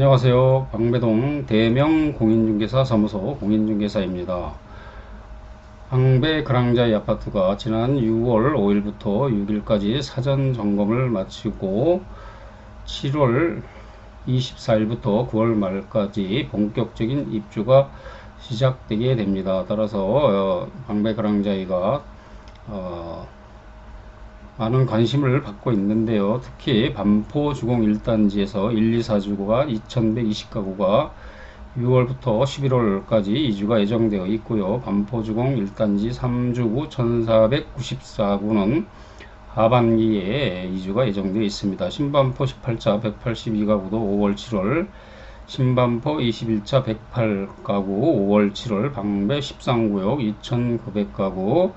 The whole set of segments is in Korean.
안녕하세요. 방배동 대명 공인중개사 사무소 공인중개사입니다. 방배 그랑자이 아파트가 지난 6월 5일부터 6일까지 사전 점검을 마치고 7월 24일부터 9월 말까지 본격적인 입주가 시작되게 됩니다. 따라서 어, 방배 그랑자이가 어, 많은 관심을 받고 있는데요. 특히 반포 주공 1단지에서 1, 2, 4주구가 2120가구가 6월부터 11월까지 이주가 예정되어 있고요. 반포 주공 1단지 3주구 1494구는 하반기에 이주가 예정되어 있습니다. 신반포 18자 182가구도 5월 7월 신반포 21차 108가구 5월 7월 방배 13구역 2900가구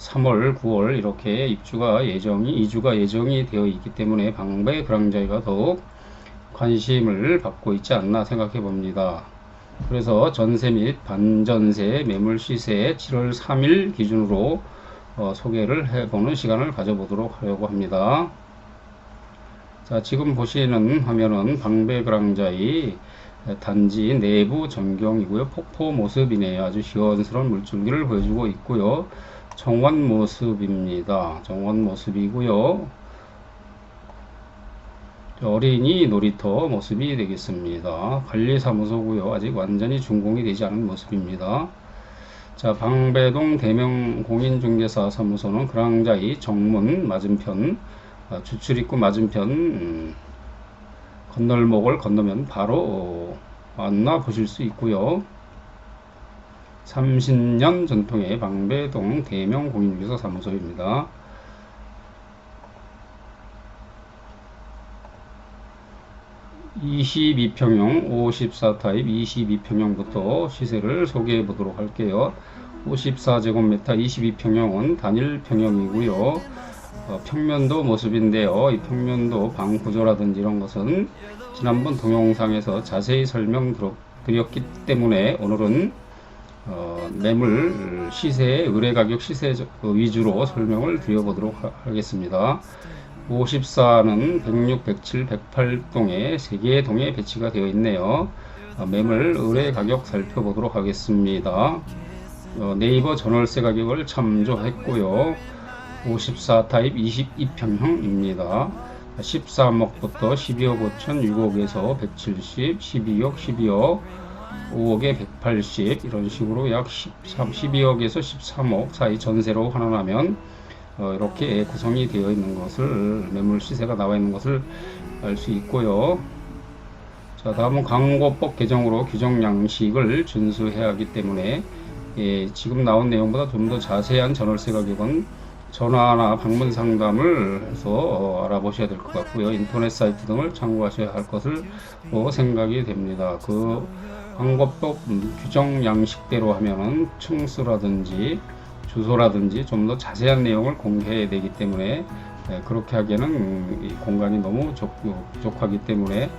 3월, 9월 이렇게 입주가 예정이 이주가 예정이 되어 있기 때문에 방배 그랑자이가 더욱 관심을 받고 있지 않나 생각해 봅니다. 그래서 전세 및 반전세 매물 시세 7월 3일 기준으로 어, 소개를 해보는 시간을 가져보도록 하려고 합니다. 자, 지금 보시는 화면은 방배 그랑자이 단지 내부 전경이고요. 폭포 모습이네요. 아주 시원스러운 물줄기를 보여주고 있고요. 정원 모습입니다. 정원 모습이고요. 어린이 놀이터 모습이 되겠습니다. 관리사무소고요. 아직 완전히 준공이 되지 않은 모습입니다. 자, 방배동 대명 공인중개사 사무소는 그랑자이 정문 맞은편 아, 주출입구 맞은편 음, 건널목을 건너면 바로 만나 보실 수 있고요. 30년 전통의 방배동 대명 공인중개사 사무소입니다. (22평형) (54타입) (22평형부터) 시세를 소개해 보도록 할게요. (54제곱미터) (22평형은) 단일 평형이고요. 어, 평면도 모습인데요. 이 평면도 방 구조라든지 이런 것은 지난번 동영상에서 자세히 설명 드렸기 때문에 오늘은 어, 매물 시세, 의뢰 가격 시세 위주로 설명을 드려보도록 하겠습니다. 54는 106, 107, 108동에 3개의 동에 배치가 되어 있네요. 어, 매물 의뢰 가격 살펴보도록 하겠습니다. 어, 네이버 전월세 가격을 참조했고요. 54 타입 22평형입니다. 13억부터 12억 5천, 6억에서 170, 12억, 12억, 5억에 180 이런 식으로 약 13, 12억에서 13억 사이 전세로 환원하면 어, 이렇게 구성이 되어 있는 것을 매물 시세가 나와 있는 것을 알 수 있고요. 자 다음은 광고법 개정으로 규정 양식을 준수해야 하기 때문에 예, 지금 나온 내용보다 좀 더 자세한 전월세 가격은 전화나 방문 상담을 해서 어, 알아보셔야 될 것 같고요. 인터넷 사이트 등을 참고하셔야 할 것을 뭐 생각이 됩니다. 그 광고법 규정 양식대로 하면은 층수라든지 주소라든지 좀 더 자세한 내용을 공개해야 되기 때문에 네, 그렇게 하기에는 공간이 너무 족, 족하기 때문에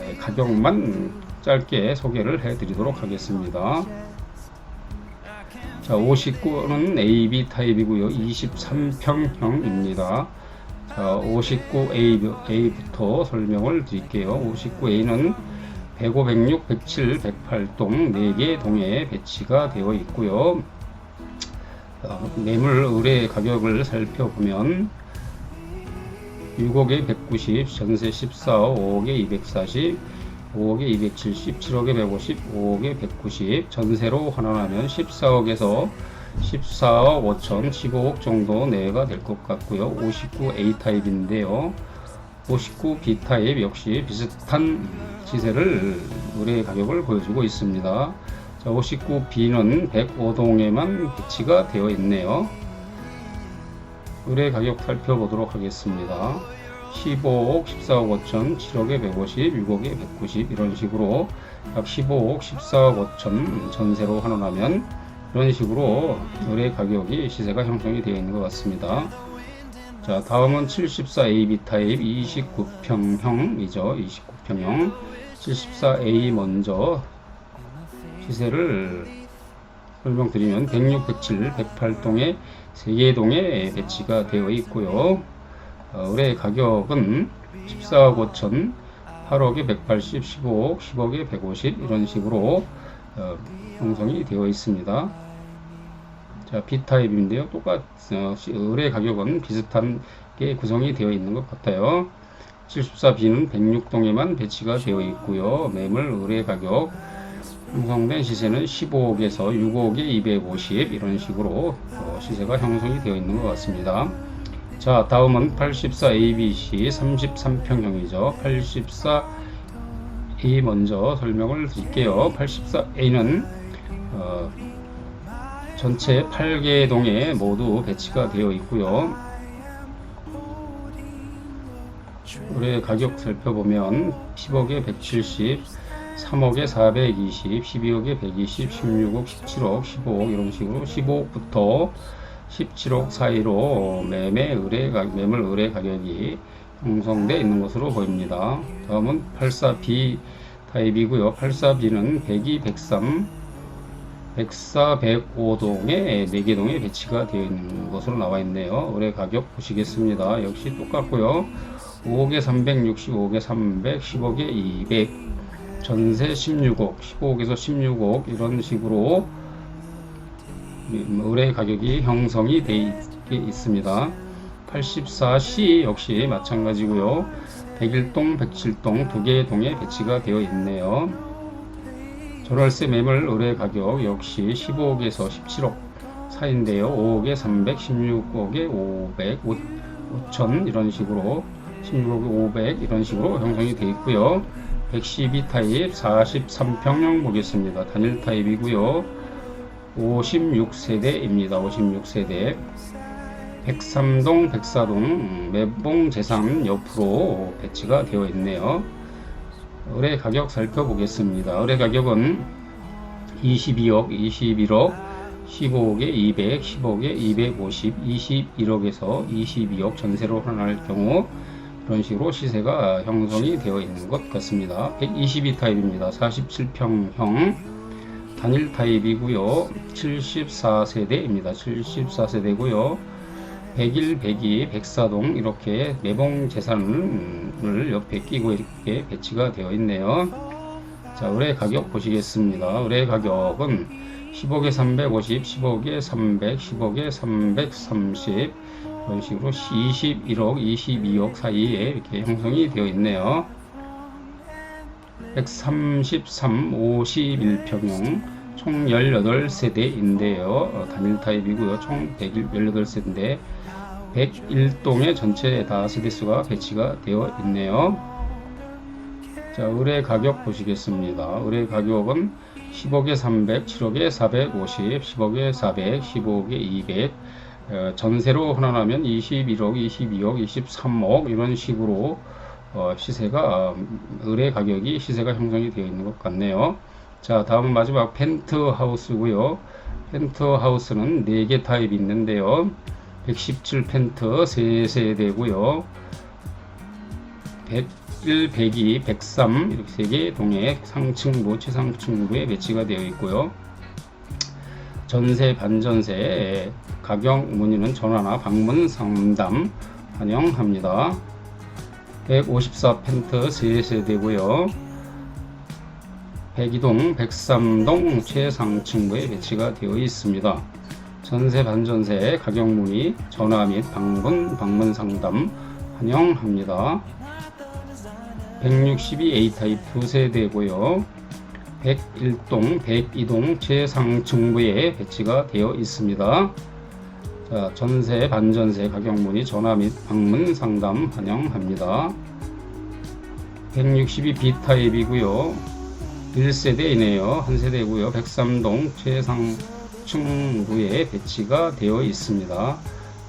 네, 가격만 짧게 소개를 해 드리도록 하겠습니다. 자, 59는 AB 타입이고요. 23평형입니다. 자, 59A부터 설명을 드릴게요. 59A는 105, 106, 107, 108동 4개 동에 배치가 되어 있고요. 어, 매물 의뢰 가격을 살펴보면 6억에 190, 전세 14억, 5억에 240, 5억에 270, 7억에 150, 5억에 190, 전세로 환원하면 14억에서 14억 5천, 15억 정도 내외가 될 것 같고요. 59A 타입인데요. 59B 타입 역시 비슷한 시세를 의뢰 가격을 보여주고 있습니다. 자, 59B는 105동에만 배치가 되어 있네요. 의뢰 가격 살펴보도록 하겠습니다. 15억, 14억 5천, 7억에 150, 6억에 190 이런 식으로 약 15억, 14억 5천 전세로 환원하면 이런 식으로 의뢰 가격이 시세가 형성이 되어 있는 것 같습니다. 자, 다음은 74AB 타입 29평형이죠. 29평형. 74A 먼저 시세를 설명드리면 106, 107, 108동에 3개 동에 배치가 되어 있고요. 어, 의뢰 가격은 14억 5천, 8억에 180, 15억, 10억에 150 이런 식으로 어, 형성이 되어 있습니다. 자, B타입인데요. 똑같, 어, 시- 의뢰 가격은 비슷한 게 구성이 되어 있는 것 같아요. 74B는 106동에만 배치가 되어 있고요. 매물 의뢰 가격 형성된 시세는 15억에서 6억에 250 이런 식으로 어, 시세가 형성이 되어 있는 것 같습니다. 자, 다음은 84 ABC 33평형이죠. 84 A 먼저 설명을 드릴게요. 84A는 어, 전체 8개 동에 모두 배치가 되어 있고요. 올해 가격 살펴보면 10억에 170, 3억에 420, 12억에 120, 16억, 17억, 15억 이런 식으로 15억부터 17억 사이로 매매 의뢰 가, 매물 의뢰 가격이 형성되어 있는 것으로 보입니다. 다음은 84B 타입이고요. 84B는 102, 103, 104, 105동에 4개 동에 배치가 되어 있는 것으로 나와 있네요. 의뢰 가격 보시겠습니다. 역시 똑같고요. 5억에 360, 5억에 300, 10억에 200, 전세 16억, 15억에서 16억 이런 식으로 의뢰 가격이 형성이 되어 있습니다. 84C 역시 마찬가지고요. 101동, 107동 두 개의 동에 배치가 되어 있네요. 전월세 매물 의뢰 가격 역시 15억에서 17억 사이인데요. 5억에 300, 16억에 500, 5천 이런 식으로 16억에 500 이런 식으로 형성이 되어 있고요. 112 타입 43평형 보겠습니다. 단일 타입이고요. 56세대입니다. 56세대. 103동, 104동 매봉 재산 옆으로 배치가 되어 있네요. 의뢰 가격 살펴보겠습니다. 의뢰 가격은 22억, 21억, 15억에 200, 10억에 250, 21억에서 22억 전세로 환원할 경우 이런 식으로 시세가 형성이 되어 있는 것 같습니다. 122 타입입니다. 47평형 단일 타입이고요. 74세대입니다. 74세대고요. 101, 102, 104동 이렇게 매봉 재산을 옆에 끼고 이렇게 배치가 되어 있네요. 자, 의뢰 가격 보시겠습니다. 의뢰 가격은 10억에 350, 10억에 300, 10억에 330 이런 식으로 21억, 22억 사이에 이렇게 형성이 되어 있네요. 133, 51평형 총 18세대인데요. 어, 단일 타입이고요. 총 118세대인데 101동에 전체 다 세대수가 배치가 되어 있네요. 자, 의뢰 가격 보시겠습니다. 의뢰 가격은 10억에 300, 7억에 450, 10억에 400, 15억에 200, 어, 전세로 환원하면 21억, 22억, 23억 이런 식으로 어, 시세가 음, 의뢰 가격이 시세가 형성이 되어 있는 것 같네요. 자, 다음은 마지막 펜트하우스고요. 펜트하우스는 4개 타입이 있는데요. 117 펜트 3세대고요. 101, 102, 103 이렇게 3개 동에 상층부, 최상층부에 배치가 되어 있고요. 전세, 반전세, 가격 문의는 전화나 방문 상담 환영합니다. 154 펜트 3세대고요. 102동, 103동 최상층부에 배치가 되어 있습니다. 전세 반전세 가격 문의 전화 및 방문 방문 상담 환영합니다. 162 A 타입 2세대고요. 101동, 102동 최상층부에 배치가 되어 있습니다. 자, 전세, 반전세 가격 문의 전화 및 방문 상담 환영합니다. 162 B 타입이고요. 1세대이네요. 한 세대고요. 103동 최상층부에 배치가 되어 있습니다.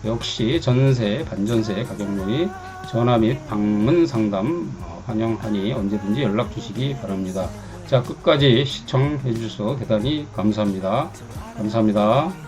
역시 전세, 반전세 가격 문의 전화 및 방문 상담 어, 환영하니 언제든지 연락 주시기 바랍니다. 자, 끝까지 시청해 주셔서 대단히 감사합니다. 감사합니다.